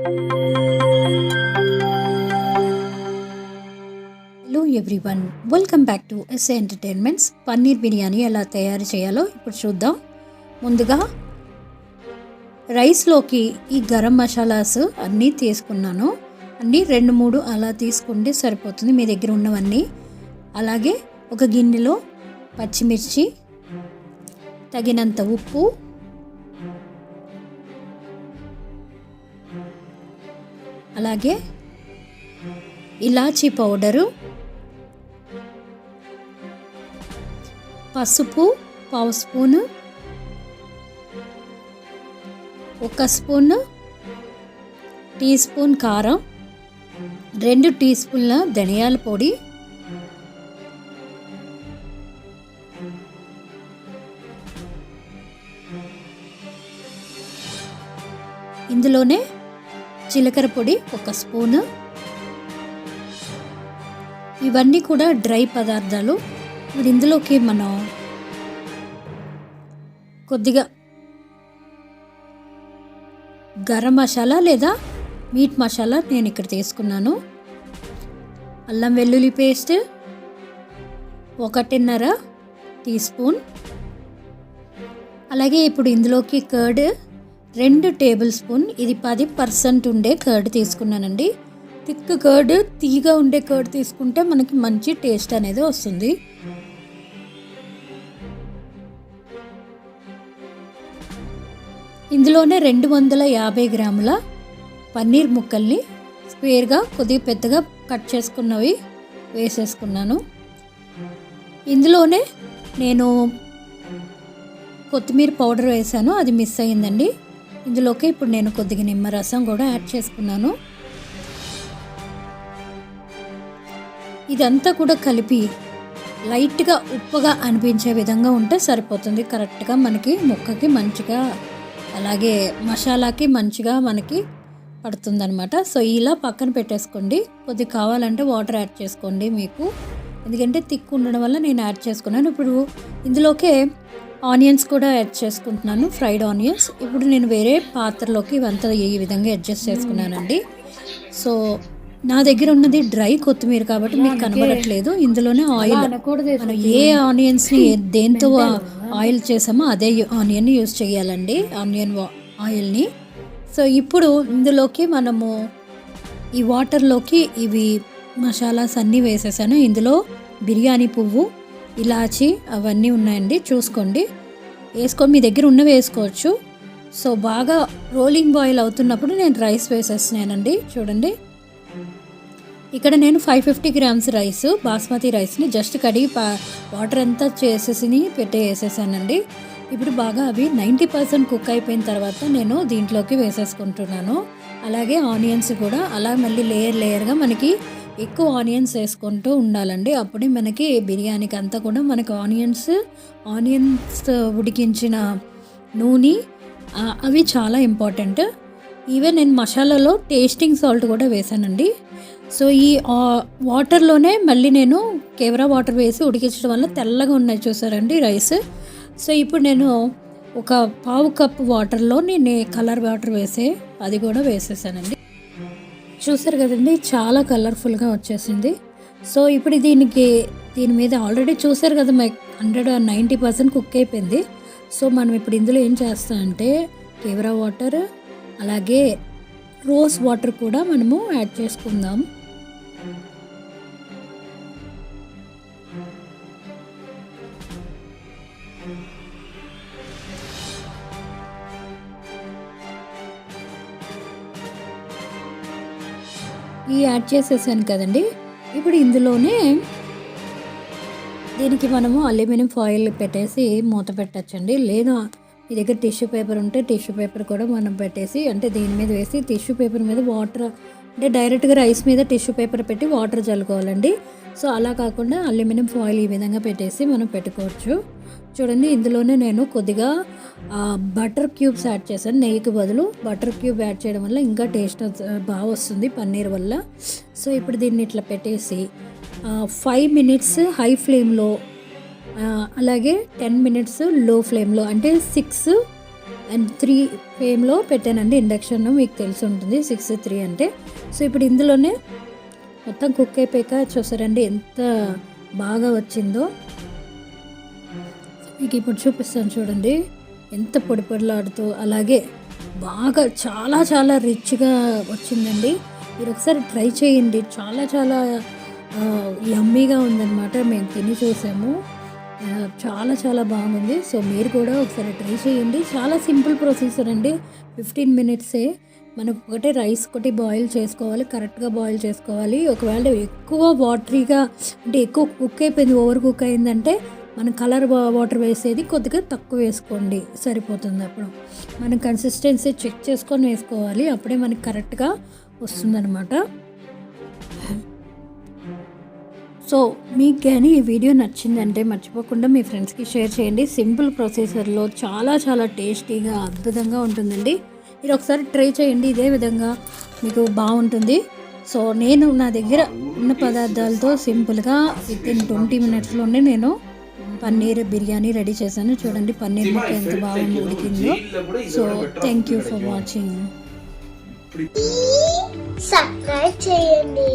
Hello everyone welcome back to SA entertainments paneer biryani ఎలా తయారు చేయాలో ఇప్పుడు చూద్దాం. ముందుగా రైస్లోకి ఈ గరం మసాలాస్ అన్నీ తీసుకున్నాను. అన్నీ రెండు మూడు అలా తీసుకుంటే సరిపోతుంది మీ దగ్గర ఉన్నవన్నీ. అలాగే ఒక గిన్నెలో పచ్చిమిర్చి తగినంత ఉప్పు అలాగే ఇలాచీ పౌడరు పసుపు పావు స్పూను ఒక స్పూన్ టీ స్పూన్ కారం రెండు టీ స్పూన్ల ధనియాల పొడి ఇందులోనే జీలకర్ర పొడి ఒక స్పూను. ఇవన్నీ కూడా డ్రై పదార్థాలు. ఇప్పుడు ఇందులోకి మనం కొద్దిగా గరం మసాలా లేదా మీట్ మసాలా నేను ఇక్కడ తీసుకున్నాను. అల్లం వెల్లుల్లి పేస్ట్ ఒకటిన్నర టీ స్పూన్. అలాగే ఇప్పుడు ఇందులోకి కర్డ్ రెండు టేబుల్ స్పూన్ ఇది పది పర్సెంట్ ఉండే కర్డ్ తీసుకున్నానండి. థిక్ కర్డ్ తీగా ఉండే కర్డ్ తీసుకుంటే మనకి మంచి టేస్ట్ అనేది వస్తుంది. ఇందులోనే రెండు వందల యాభై గ్రాముల పన్నీర్ ముక్కల్ని స్క్వేర్గా కొద్దిగా పెద్దగా కట్ చేసుకున్నవి వేసేసుకున్నాను. ఇందులోనే నేను కొత్తిమీర పౌడర్ వేసాను అది మిస్ అయ్యిందండి. ఇందులోకి ఇప్పుడు నేను కొద్దిగా నిమ్మరసం కూడా యాడ్ చేసుకున్నాను. ఇదంతా కూడా కలిపి లైట్గా ఉప్పుగా అనిపించే విధంగా ఉంటే సరిపోతుంది. కరెక్ట్గా మనకి ముక్కకి మంచిగా అలాగే మసాలాకి మంచిగా మనకి పడుతుందనమాట సో ఇలా పక్కన పెట్టేసుకోండి. కొద్ది కావాలంటే వాటర్ యాడ్ చేసుకోండి మీకు. ఎందుకంటే తిక్కు ఉండడం వల్ల నేను యాడ్ చేసుకున్నాను. ఇప్పుడు ఇందులోకే ఆనియన్స్ కూడా యాడ్ చేసుకుంటున్నాను ఫ్రైడ్ ఆనియన్స్. ఇప్పుడు నేను వేరే పాత్రలోకి ఇవంతా ఈ విధంగా అడ్జస్ట్ చేసుకున్నానండి. సో నా దగ్గర ఉన్నది డ్రై కొత్తిమీర కాబట్టి మీకు కనబడట్లేదు. ఇందులోనే ఆయిల్. మనం ఏ ఆనియన్స్ని దేంతో ఆయిల్ చేసామో అదే ఆనియన్ యూస్ చేయాలండి ఆనియన్ ఆయిల్ని. సో ఇప్పుడు ఇందులోకి మనము ఈ వాటర్లోకి ఇవి మసాలాస్ అన్నీ వేసేసాను. ఇందులో బిర్యానీ పువ్వు ఇలాచి అవన్నీ ఉన్నాయండి చూసుకోండి. వేసుకొని మీ దగ్గర ఉన్నవి వేసుకోవచ్చు. సో బాగా రోలింగ్ బాయిల్ అవుతున్నప్పుడు నేను రైస్ వేసేస్తున్నానండి చూడండి. ఇక్కడ నేను five fifty grams rice basmati రైస్ని జస్ట్ కడిగి వాటర్ అంతా చేసేసి పెట్టే వేసేసానండి. ఇప్పుడు బాగా అవి నైంటీ పర్సెంట్ కుక్ అయిపోయిన తర్వాత నేను దీంట్లోకి వేసేసుకుంటున్నాను. అలాగే ఆనియన్స్ కూడా అలా మళ్ళీ లేయర్ లేయర్గా మనకి ఎక్కువ ఆనియన్స్ వేసుకుంటూ ఉండాలండి. అప్పుడే మనకి బిర్యానీకి అంతా కూడా మనకి ఆనియన్స్ ఆనియన్స్ ఉడికించిన నూనె అవి చాలా ఇంపార్టెంట్. ఈవెన్ నేను మసాలాలో టేస్టింగ్ సాల్ట్ కూడా వేసానండి. సో ఈ వాటర్లోనే మళ్ళీ నేను కేవరా వాటర్ వేసి ఉడికించడం వల్ల తెల్లగా ఉన్నాయి చూసారండి రైస్. సో ఇప్పుడు నేను ఒక పావు కప్ వాటర్లో నేను కలర్ వాటర్ వేసే అది కూడా వేసేసానండి. చూసారు కదండి చాలా కలర్ఫుల్గా వచ్చేసింది. సో ఇప్పుడు దీనికి దీని మీద ఆల్రెడీ చూసారు కదా my hundred ninety percent cook అయిపోయింది. సో మనం ఇప్పుడు ఇందులో ఏం చేస్తామంటే కేవరా వాటర్ అలాగే రోజ్ వాటర్ కూడా మనము యాడ్ చేసుకుందాం. ఈ యాడ్ చేసేసాను కదండి. ఇప్పుడు ఇందులోనే దీనికి మనము అల్యూమినియం ఫాయిల్ పెట్టేసి మూత పెట్టచ్చండి. లేదా మీ దగ్గర టిష్యూ పేపర్ ఉంటే టిష్యూ పేపర్ కూడా మనం పెట్టేసి అంటే దీని మీద వేసి టిష్యూ పేపర్ మీద వాటర్ అంటే డైరెక్ట్గా రైస్ మీద టిష్యూ పేపర్ పెట్టి వాటర్ చల్లుకోవాలండి. సో అలా కాకుండా అల్యూమినియం ఫాయిల్ ఈ విధంగా పెట్టేసి మనం పెట్టుకోవచ్చు. చూడండి ఇందులోనే నేను కొద్దిగా బటర్ క్యూబ్స్ యాడ్ చేశాను. నెయ్యికి బదులు బటర్ క్యూబ్ యాడ్ చేయడం వల్ల ఇంకా టేస్ట్ బాగా వస్తుంది పన్నీర్ వల్ల. సో ఇప్పుడు దీన్ని ఇట్లా పెట్టేసి ఫైవ్ మినిట్స్ హై ఫ్లేమ్లో అలాగే టెన్ మినిట్స్లో ఫ్లేమ్లో అంటే సిక్స్ అండ్ త్రీ ఫ్లేమ్లో పెట్టానండి. ఇండక్షన్ మీకు తెలిసి ఉంటుంది సిక్స్ త్రీ అంటే. సో ఇప్పుడు ఇందులోనే మొత్తం కుక్ అయిపోయాక చూసారండి ఎంత బాగా వచ్చిందో. మీకు ఇప్పుడు చూపిస్తాను చూడండి. ఎంత పొడి పొడిలాడుతూ అలాగే బాగా చాలా చాలా రిచ్గా వచ్చిందండి. మీరు ఒకసారి ట్రై చేయండి. చాలా చాలా యమ్మీగా ఉందన్నమాట. మేము తిని చూసాము. చాలా చాలా బాగుంది. సో మీరు కూడా ఒకసారి ట్రై చేయండి. చాలా సింపుల్ ప్రొసీజర్ అండి. ఫిఫ్టీన్ మినిట్సే మనకు ఒకటే రైస్ ఒకటి బాయిల్ చేసుకోవాలి. కరెక్ట్గా బాయిల్ చేసుకోవాలి. ఒకవేళ ఎక్కువ వాటరీగా అంటే ఎక్కువ కుక్ అయిపోయింది ఓవర్ కుక్ అయిందంటే మనం కలర్ వాటర్ వేసేది కొద్దిగా తక్కువ వేసుకోండి. సరిపోతుంది అప్పుడు. మనం కన్సిస్టెన్సీ చెక్ చేసుకొని వేసుకోవాలి. అప్పుడే మనకి కరెక్ట్గా వస్తుందన్నమాట. సో మీకు కానీ ఈ వీడియో నచ్చిందంటే మర్చిపోకుండా మీ ఫ్రెండ్స్కి షేర్ చేయండి. సింపుల్ ప్రొసెసర్లో చాలా చాలా టేస్టీగా అద్భుతంగా ఉంటుందండి. మీరు ఒకసారి ట్రై చేయండి. ఇదే విధంగా మీకు బాగుంటుంది. సో నేను నా దగ్గర ఉన్న పదార్థాలతో సింపుల్గా విత్ ఇన్ ట్వంటీ మినిట్స్లోనే నేను పన్నీర్ బిర్యానీ రెడీ చేశాను. చూడండి పన్నీర్ ముక్క ఎంత బాగా ఉడికిందో. So thank you for watching subscribe చేయండి.